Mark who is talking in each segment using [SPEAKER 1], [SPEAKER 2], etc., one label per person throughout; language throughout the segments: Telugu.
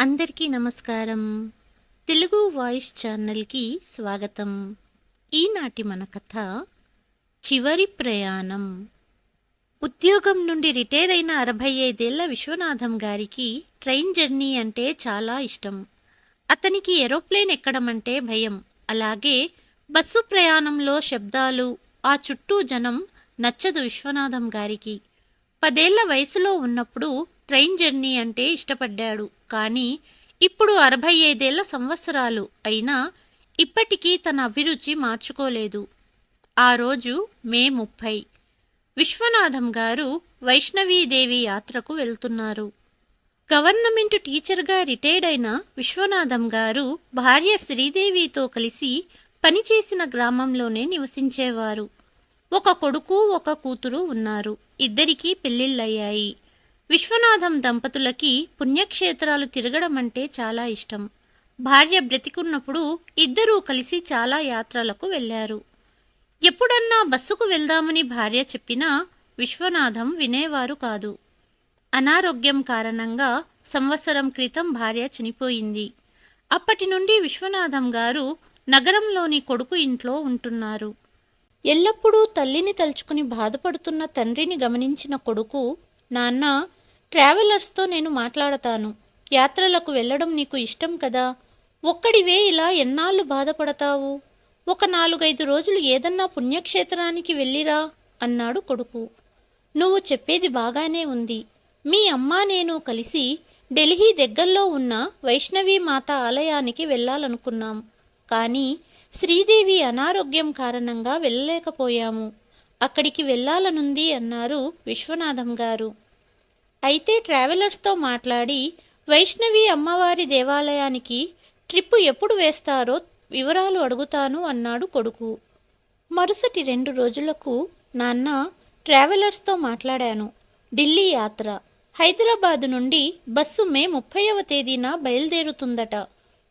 [SPEAKER 1] అందరికీ నమస్కారం. తెలుగు వాయిస్ ఛానల్కి స్వాగతం. ఈనాటి మన కథ చివరి ప్రయాణం. ఉద్యోగం నుండి రిటైర్ అయిన అరవై ఐదేళ్ళ విశ్వనాథం గారికి ట్రైన్ జర్నీ అంటే చాలా ఇష్టం. అతనికి ఏరోప్లేన్ ఎక్కడం అంటే భయం. అలాగే బస్సు ప్రయాణంలో శబ్దాలు ఆ చుట్టూ జనం నచ్చదు విశ్వనాథం గారికి. పదేళ్ళ వయసులో ఉన్నప్పుడు ట్రైన్ జర్నీ అంటే ఇష్టపడ్డాడు. కానీ ఇప్పుడు అరవై ఐదేళ్ళ సంవత్సరాలు అయినా ఇప్పటికీ తన అభిరుచి మార్చుకోలేదు. ఆ రోజు మే ముప్పై. విశ్వనాథం గారు వైష్ణవీదేవి యాత్రకు వెళ్తున్నారు. గవర్నమెంట్ టీచర్గా రిటైర్డ్ అయిన విశ్వనాథం గారు భార్య శ్రీదేవితో కలిసి పనిచేసిన గ్రామంలోనే నివసించేవారు. ఒక కొడుకు ఒక కూతురు ఉన్నారు. ఇద్దరికీ పెళ్ళిళ్ళయ్యాయి విశ్వనాథం దంపతులకి పుణ్యక్షేత్రాలు తిరగడం అంటే చాలా ఇష్టం. భార్య బ్రతికున్నప్పుడు ఇద్దరూ కలిసి చాలా యాత్రలకు వెళ్ళారు ఎప్పుడన్నా బస్సుకు వెళ్దామని భార్య చెప్పినా విశ్వనాథం వినేవారు కాదు. అనారోగ్యం కారణంగా సంవత్సరం క్రితం భార్య చనిపోయింది. అప్పటి నుండి విశ్వనాథం గారు నగరంలోని కొడుకు ఇంట్లో ఉంటున్నారు. ఎల్లప్పుడూ తల్లిని తలుచుకుని బాధపడుతున్న తండ్రిని గమనించిన కొడుకు నాన్న ట్రావెలర్స్తో నేను మాట్లాడతాను. యాత్రలకు వెళ్ళడం నీకు ఇష్టం కదా? ఒక్కడివే ఇలా ఎన్నాళ్ళు బాధపడతావు? ఒక నాలుగైదు రోజులు ఏదన్నా పుణ్యక్షేత్రానికి వెళ్ళిరా అన్నాడు కొడుకు. నువ్వు చెప్పేది బాగానే ఉంది. మీ అమ్మ నేను కలిసి ఢిల్లీ దగ్గరలో ఉన్న వైష్ణవి మాత ఆలయానికి వెళ్ళాలనుకున్నాం. కానీ శ్రీదేవి అనారోగ్యం కారణంగా వెళ్ళలేకపోయాము. అక్కడికి వెళ్ళాలనుంది అన్నారు విశ్వనాథం గారు. అయితే ట్రావెలర్స్తో మాట్లాడి వైష్ణవి అమ్మవారి దేవాలయానికి ట్రిప్పు ఎప్పుడు వేస్తారో వివరాలు అడుగుతాను అన్నాడు కొడుకు. మరుసటి రెండు రోజులకు నాన్న ట్రావెలర్స్తో మాట్లాడాను. ఢిల్లీ యాత్ర. హైదరాబాదు నుండి బస్సు మే ముప్పైవ తేదీన బయలుదేరుతుందట.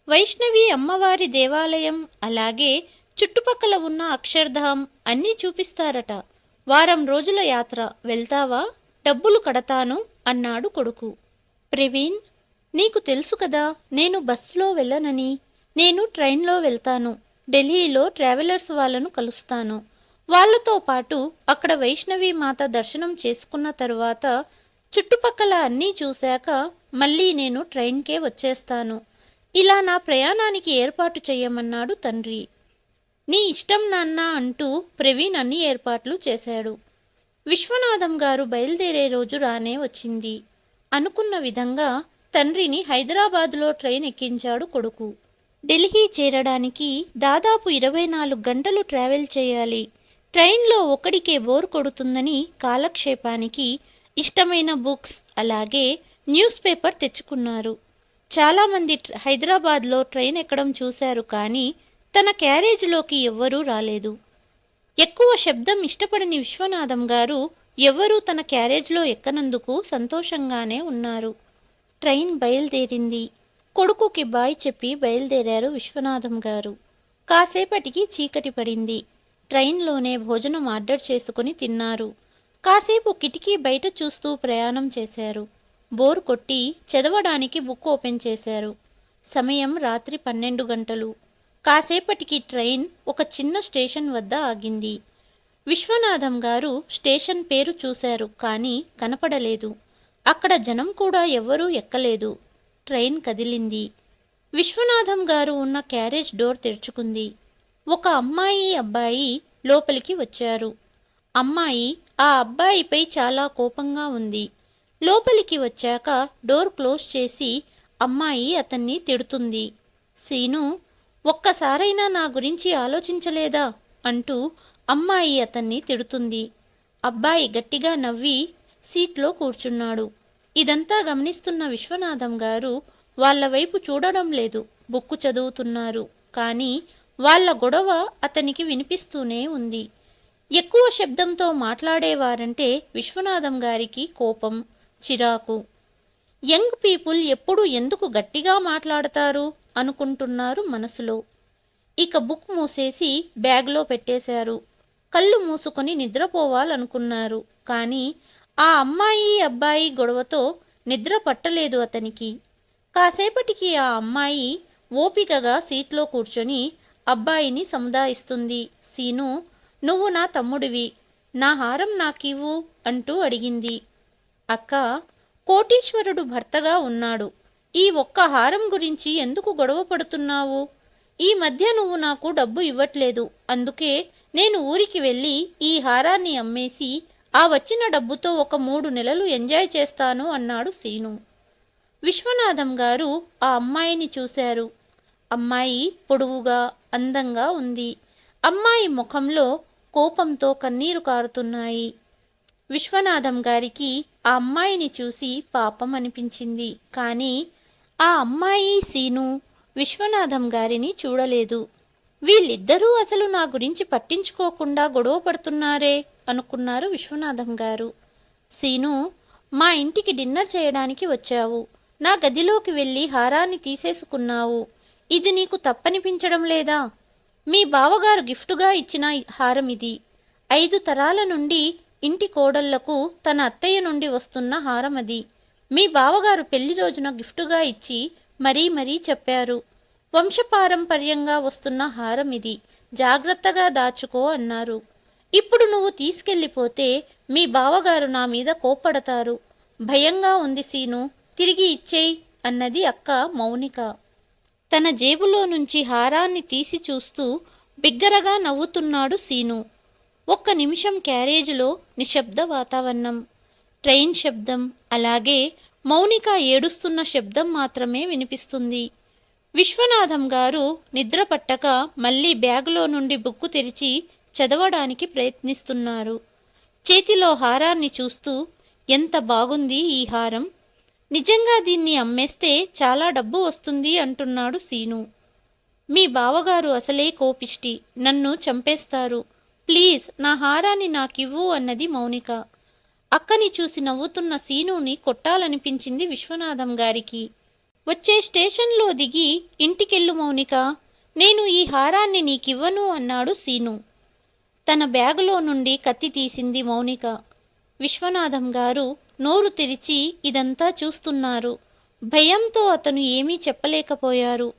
[SPEAKER 1] వైష్ణవి అమ్మవారి దేవాలయం అలాగే చుట్టుపక్కల ఉన్న అక్షర్ధాం అన్నీ చూపిస్తారట. వారం రోజుల యాత్ర. వెళ్తావా? డబ్బులు కడతాను. అన్నాడు కొడుకు. ప్రవీణ్ నీకు తెలుసు కదా నేను బస్సులో వెళ్ళనని. నేను ట్రైన్లో వెళ్తాను. ఢిల్లీలో ట్రావెలర్స్ వాళ్ళను కలుస్తాను. వాళ్ళతో పాటు అక్కడ వైష్ణవి మాత దర్శనం చేసుకున్న తరువాత చుట్టుపక్కల అన్నీ చూశాక మళ్ళీ నేను ట్రైన్కే వచ్చేస్తాను. ఇలా నా ప్రయాణానికి ఏర్పాటు చేయమన్నాడు తండ్రి. నీ ఇష్టం నాన్న అంటూ ప్రవీణ్ అన్ని ఏర్పాట్లు చేశాడు. విశ్వనాథం గారు బయలుదేరే రోజు రానే వచ్చింది. అనుకున్న విధంగా తండ్రిని హైదరాబాదులో ట్రైన్ ఎక్కించాడు కొడుకు. ఢిల్లీ చేరడానికి దాదాపు ఇరవై నాలుగు గంటలు ట్రావెల్ చేయాలి. ట్రైన్లో ఒకడికే బోర్ కొడుతుందని కాలక్షేపానికి ఇష్టమైన బుక్స్ అలాగే న్యూస్ పేపర్ తెచ్చుకున్నారు. చాలామంది హైదరాబాద్లో ట్రైన్ ఎక్కడం చూశారు కానీ తన క్యారేజ్లోకి ఎవ్వరూ రాలేదు. ఎక్కువ శబ్దం ఇష్టపడని విశ్వనాథం గారు ఎవరూ తన క్యారేజ్లో ఎక్కనందుకు సంతోషంగానే ఉన్నారు. ట్రైన్ బయలుదేరింది. కొడుకుకి బాయ్ చెప్పి బయలుదేరారు విశ్వనాథం గారు. కాసేపటికి చీకటి పడింది. ట్రైన్లోనే భోజనం ఆర్డర్ చేసుకుని తిన్నారు. కాసేపు కిటికీ బయట చూస్తూ ప్రయాణం చేశారు. బోర్ కొట్టి చదవడానికి బుక్ ఓపెన్ చేశారు. సమయం రాత్రి పన్నెండు గంటలు. కాసేపటికి ట్రైన్ ఒక చిన్న స్టేషన్ వద్ద ఆగింది. విశ్వనాథం గారు స్టేషన్ పేరు చూశారు కానీ కనపడలేదు. అక్కడ జనం కూడా ఎవ్వరూ ఎక్కలేదు. ట్రైన్ కదిలింది. విశ్వనాథం గారు ఉన్న క్యారేజ్ డోర్ తెరుచుకుంది. ఒక అమ్మాయి అబ్బాయి లోపలికి వచ్చారు. అమ్మాయి ఆ అబ్బాయిపై చాలా కోపంగా ఉంది. లోపలికి వచ్చాక డోర్ క్లోజ్ చేసి అమ్మాయి అతన్ని తిడుతుంది. సీను ఒక్కసారైనా నా గురించి ఆలోచించలేదా? అంటూ అమ్మాయి అతన్ని తిడుతుంది. అబ్బాయి గట్టిగా నవ్వి సీట్లో కూర్చున్నాడు. ఇదంతా గమనిస్తున్న విశ్వనాథం గారు వాళ్ళ వైపు చూడడం లేదు. బుక్కు చదువుతున్నారు. కానీ వాళ్ళ గొడవ అతనికి వినిపిస్తూనే ఉంది. ఎక్కువ శబ్దంతో మాట్లాడేవారంటే విశ్వనాథం గారికి కోపం చిరాకు. యంగ్ పీపుల్ ఎప్పుడు ఎందుకు గట్టిగా మాట్లాడతారు? అనుకుంటున్నారు మనసులో. ఇక బుక్ మూసేసి బ్యాగ్లో పెట్టేశారు. కళ్ళు మూసుకొని నిద్రపోవాలనుకున్నారు. కానీ ఆ అమ్మాయి అబ్బాయి గొడవతో నిద్ర పట్టలేదు అతనికి. కాసేపటికి ఆ అమ్మాయి ఓపికగా సీట్లో కూర్చొని అబ్బాయిని సముదాయిస్తుంది. సీను నువ్వు నా తమ్ముడివి. నా హారం నాకివ్వు అంటూ అడిగింది. అక్క కోటీశ్వరుడు భర్తగా ఉన్నాడు. ఈ ఒక్క హారం గురించి ఎందుకు గొడవ పడుతున్నావు? ఈ మధ్య నువ్వు నాకు డబ్బు ఇవ్వట్లేదు. అందుకే నేను ఊరికి వెళ్ళి ఈ హారాన్ని అమ్మేసి ఆ వచ్చిన డబ్బుతో ఒక మూడు నెలలు ఎంజాయ్ చేస్తాను అన్నాడు సీను. విశ్వనాథం గారు ఆ అమ్మాయిని చూశారు. అమ్మాయి పొడవుగా అందంగా ఉంది. అమ్మాయి ముఖంలో కోపంతో కన్నీరు కారుతున్నాయి. విశ్వనాథం గారికి ఆ అమ్మాయిని చూసి పాపం అనిపించింది. కానీ ఆ అమ్మాయి సీను విశ్వనాథం గారిని చూడలేదు. వీళ్ళిద్దరూ అసలు నా గురించి పట్టించుకోకుండా గొడవ పడుతున్నారే అనుకున్నారు విశ్వనాథం గారు. సీను మా ఇంటికి డిన్నర్ చేయడానికి వచ్చావు. నా గదిలోకి వెళ్ళి హారాన్ని తీసేసుకున్నావు. ఇది నీకు తప్పనిపించడం లేదా? మీ బావగారు గిఫ్టుగా ఇచ్చిన హారం ఇది. ఐదు తరాల నుండి ఇంటి కోడళ్ళకు తన అత్తయ్య నుండి వస్తున్న హారం అది. మీ బావగారు పెళ్ళి రోజున గిఫ్టుగా ఇచ్చి మరీ మరీ చెప్పారు. వంశపారంపర్యంగా వస్తున్న హారం ఇది. జాగ్రత్తగా దాచుకో అన్నారు. ఇప్పుడు నువ్వు తీసుకెళ్ళిపోతే మీ బావగారు నా మీద కోప్పడతారు. భయంగా ఉంది సీను. తిరిగి ఇచ్చేయి అన్నది అక్క మౌనిక. తన జేబులో నుంచి హారాన్ని తీసి చూస్తూ బిగ్గరగా నవ్వుతున్నాడు సీను. ఒక్క నిమిషం క్యారేజీలో నిశ్శబ్ద వాతావరణం. ట్రైన్ శబ్దం అలాగే మౌనిక ఏడుస్తున్న శబ్దం మాత్రమే వినిపిస్తుంది. విశ్వనాథం గారు నిద్ర పట్టక మళ్ళీ బ్యాగులో నుండి బుక్కు తెరిచి చదవడానికి ప్రయత్నిస్తున్నారు. చేతిలో హారాన్ని చూస్తూ ఎంత బాగుంది ఈ హారం. నిజంగా దీన్ని అమ్మేస్తే చాలా డబ్బు వస్తుంది అంటున్నాడు సీను. మీ బావగారు అసలే కోపిష్టి. నన్ను చంపేస్తారు. ప్లీజ్ నా హారాన్ని నాకివ్వు అన్నది మౌనిక. అక్కని చూసి నవ్వుతున్న సీనుని కొట్టాలనిపించింది విశ్వనాథం గారికి. వచ్చే స్టేషన్లో దిగి ఇంటికెళ్ళు మౌనిక. నేను ఈ హారాన్ని నీకివ్వను అన్నాడు సీను. తన బ్యాగులో నుండి కత్తి తీసింది మౌనిక. విశ్వనాథం గారు నోరు తెరిచి ఇదంతా చూస్తున్నారు. భయంతో అతను ఏమీ చెప్పలేకపోయారు.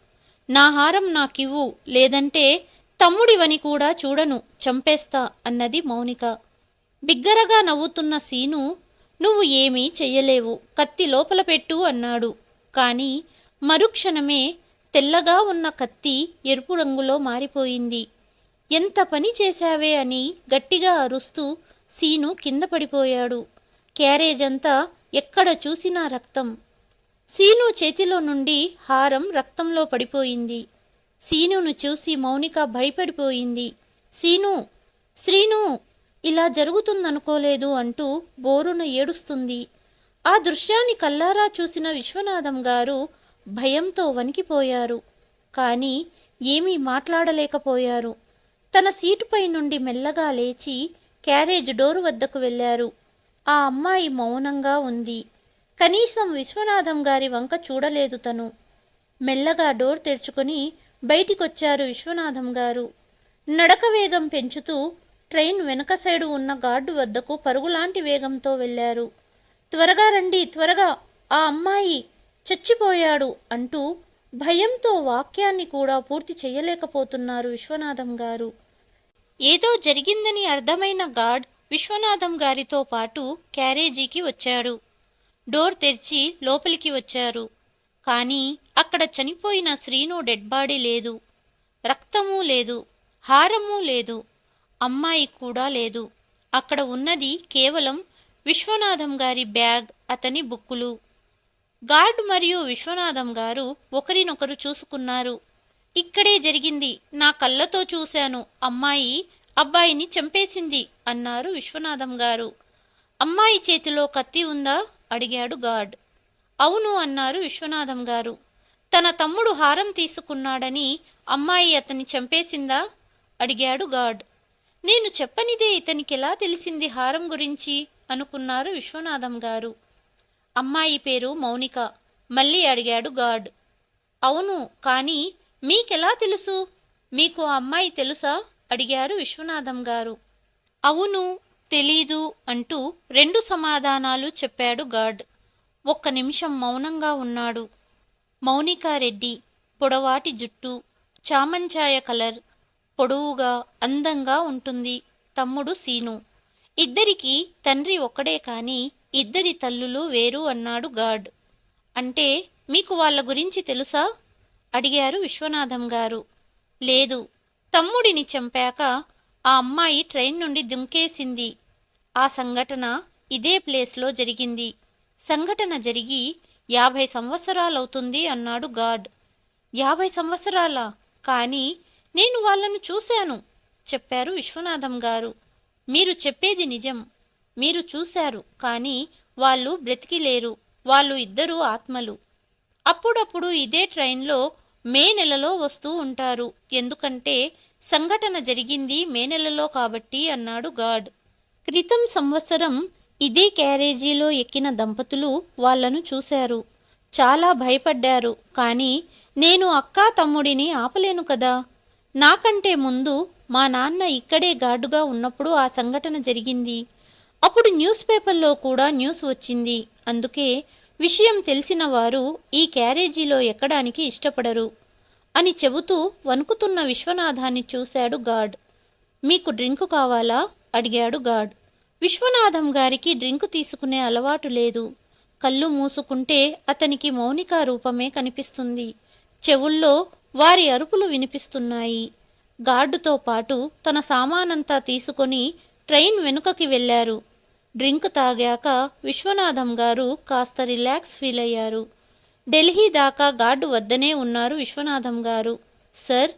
[SPEAKER 1] నా హారం నాకివ్వు లేదంటే తమ్ముడివని కూడా చూడను చంపేస్తా అన్నది మౌనిక. బిగ్గరగా నవ్వుతున్న సీను నువ్వు ఏమీ చెయ్యలేవు కత్తి లోపల పెట్టు అన్నాడు. కాని మరుక్షణమే తెల్లగా ఉన్న కత్తి ఎరుపు రంగులో మారిపోయింది. ఎంత పని చేశావే అని గట్టిగా అరుస్తూ సీను కింద పడిపోయాడు. క్యారేజ్ అంతా ఎక్కడ చూసినా రక్తం. సీను చేతిలో నుండి హారం రక్తంలో పడిపోయింది. సీనును చూసి మౌనిక భయపడిపోయింది. సీను శ్రీను ఇలా జరుగుతుందనుకోలేదు అంటూ బోరున ఏడుస్తుంది. ఆ దృశ్యాన్ని కల్లారా చూసిన విశ్వనాథం గారు భయంతో వణికిపోయారు. కానీ ఏమీ మాట్లాడలేకపోయారు. తన సీటుపై నుండి మెల్లగా లేచి క్యారేజ్ డోరు వద్దకు వెళ్ళారు. ఆ అమ్మాయి మౌనంగా ఉంది. కనీసం విశ్వనాథం గారి వంక చూడలేదు తను. మెల్లగా డోర్ తెరుచుకుని బయటికొచ్చారు విశ్వనాథం గారు. నడక వేగం పెంచుతూ ట్రైన్ వెనక సైడు ఉన్న గార్డు వద్దకు పరుగులాంటి వేగంతో వెళ్ళారు. త్వరగా రండి త్వరగా. ఆ అమ్మాయి చచ్చిపోయాడు అంటూ భయంతో వాక్యాన్ని కూడా పూర్తి చేయలేకపోతున్నారు విశ్వనాథం గారు. ఏదో జరిగిందని అర్థమైన గార్డ్ విశ్వనాథం గారితో పాటు క్యారేజీకి వచ్చాడు. డోర్ తెరిచి లోపలికి వచ్చారు. కానీ అక్కడ చనిపోయిన శ్రీను డెడ్ బాడీ లేదు. రక్తమూ లేదు. హారము లేదు. అమ్మాయి కూడా లేదు. అక్కడ ఉన్నది కేవలం విశ్వనాథం గారి బ్యాగ్ అతని బుక్కులు. గార్డ్ మరియు విశ్వనాథం గారు ఒకరినొకరు చూసుకున్నారు. ఇక్కడే జరిగింది నా కళ్ళతో చూశాను. అమ్మాయి అబ్బాయిని చంపేసింది అన్నారు విశ్వనాథం గారు. అమ్మాయి చేతిలో కత్తి ఉందా? అడిగాడు గార్డ్. అవును అన్నారు విశ్వనాథం గారు. తన తమ్ముడు హారం తీసుకున్నాడని అమ్మాయి అతన్ని చంపేసిందా? అడిగాడు గార్డ్. నేను చెప్పనిదే ఇతనికి ఎలా తెలిసింది హారం గురించి? అనుకున్నారు విశ్వనాథం గారు. అమ్మాయి పేరు మౌనిక. మళ్ళీ అడిగాడు గాడ్. అవును కానీ మీకెలా తెలుసు? మీకు ఆ అమ్మాయి తెలుసా? అడిగారు విశ్వనాథం గారు. అవును తెలీదు అంటూ రెండు సమాధానాలు చెప్పాడు గాడ్. ఒక్క నిమిషం మౌనంగా ఉన్నాడు. మౌనికారెడ్డి పొడవాటి జుట్టు చామంచాయ కలర్ పొడవుగా అందంగా ఉంటుంది. తమ్ముడు సీను. ఇద్దరికి తండ్రి ఒక్కడే కాని ఇద్దరి తల్లులు వేరు అన్నాడు గాడ్. అంటే మీకు వాళ్ళ గురించి తెలుసా? అడిగారు విశ్వనాథం గారు. లేదు. తమ్ముడిని చంపాక ఆ అమ్మాయి ట్రైన్ నుండి దుంకేసింది. ఆ సంఘటన ఇదే ప్లేస్లో జరిగింది. సంఘటన జరిగి యాభై సంవత్సరాలవుతుంది అన్నాడు గాడ్. యాభై సంవత్సరాల? కానీ నేను వాళ్ళను చూశాను చెప్పారు విశ్వనాథం గారు. మీరు చెప్పేది నిజం మీరు చూశారు కానీ వాళ్ళు బ్రతికి లేరు వాళ్ళు ఇద్దరూ ఆత్మలు. అప్పుడప్పుడు ఇదే ట్రైన్లో మే నెలలో వస్తూ ఉంటారు ఎందుకంటే సంఘటన జరిగింది మే నెలలో కాబట్టి అన్నాడు గాడ్. క్రితం సంవత్సరం ఇదే క్యారేజీలో ఎక్కిన దంపతులు వాళ్ళను చూశారు. చాలా భయపడ్డారు కానీ నేను అక్కా తమ్ముడిని ఆపలేను కదా నాకంటే ముందు మా నాన్న ఇక్కడే గార్డుగా ఉన్నప్పుడు ఆ సంఘటన జరిగింది. అప్పుడు న్యూస్ పేపర్లో కూడా న్యూస్ వచ్చింది. అందుకే విషయం తెలిసిన వారు ఈ క్యారేజీలో ఎక్కడానికి ఇష్టపడరు అని చెబుతూ వణుకుతున్న విశ్వనాథాన్ని చూశాడు గాడ్. మీకు డ్రింకు కావాలా? అడిగాడు గాడ్. విశ్వనాథం గారికి డ్రింకు తీసుకునే అలవాటు లేదు. కళ్ళు మూసుకుంటే అతనికి మౌనిక రూపమే కనిపిస్తుంది. చెవుల్లో వారి అరుపులు వినిపిస్తున్నాయి. గార్డుతో పాటు తన సామానంతా తీసుకొని ట్రైన్ వెనుకకి వెళ్ళారు డ్రింక్ తాగాక విశ్వనాథం గారు కాస్త రిలాక్స్ ఫీల్ అయ్యారు. ఢిల్లీ దాకా గార్డు వద్దనే ఉన్నారు విశ్వనాథం గారు. సార్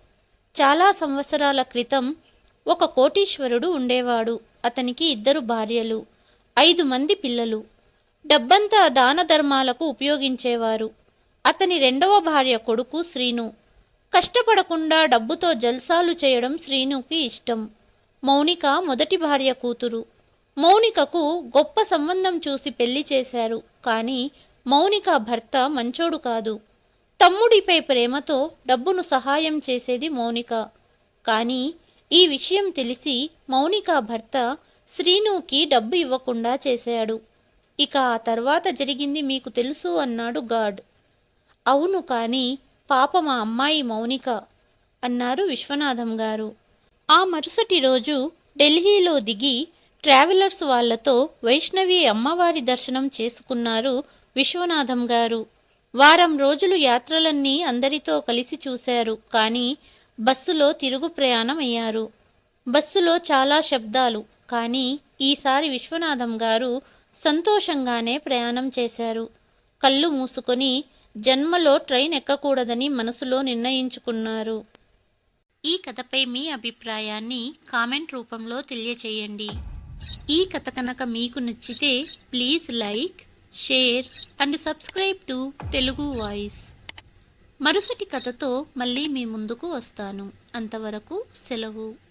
[SPEAKER 1] చాలా సంవత్సరాల క్రితం ఒక కోటీశ్వరుడు ఉండేవాడు. అతనికి ఇద్దరు భార్యలు ఐదు మంది పిల్లలు. డబ్బంతా దాన ధర్మాలకు ఉపయోగించేవారు. అతని రెండవ భార్య కొడుకు శ్రీను. కష్టపడకుండా డబ్బుతో జల్సాలు చేయడం శ్రీనుకి ఇష్టం. మౌనిక మొదటి భార్య కూతురు. మౌనికకు గొప్ప సంబంధం చూసి పెళ్ళి చేశారు. కానీ మౌనిక భర్త మంచోడు కాదు. తమ్ముడిపై ప్రేమతో డబ్బును సహాయం చేసేది మౌనిక. కానీ ఈ విషయం తెలిసి మౌనిక భర్త శ్రీనుకి డబ్బు ఇవ్వకుండా చేశాడు. ఇక ఆ తర్వాత జరిగింది మీకు తెలుసు అన్నాడు గాడ్. అవును కానీ పాప మా అమ్మాయి మౌనిక అన్నారు విశ్వనాథం గారు. ఆ మరుసటి రోజు ఢిల్లీలో దిగి ట్రావెలర్స్ వాళ్ళతో వైష్ణవి అమ్మవారి దర్శనం చేసుకున్నారు విశ్వనాథం గారు. వారం రోజులు యాత్రలన్నీ అందరితో కలిసి చూశారు కానీ బస్సులో తిరుగు ప్రయాణం అయ్యారు. బస్సులో చాలా శబ్దాలు కానీ ఈసారి విశ్వనాథం గారు సంతోషంగానే ప్రయాణం చేశారు. కళ్ళు మూసుకొని జన్మలో ట్రైన్ ఎక్కకూడదని మనసులో నిర్ణయించుకున్నారు. ఈ కథపై మీ అభిప్రాయాన్ని కామెంట్ రూపంలో తెలియచేయండి. ఈ కథ కనుక మీకు నచ్చితే please like share and subscribe to Telugu voice. మరుసటి కథతో మళ్ళీ మీ ముందుకు వస్తాను. అంతవరకు సెలవు.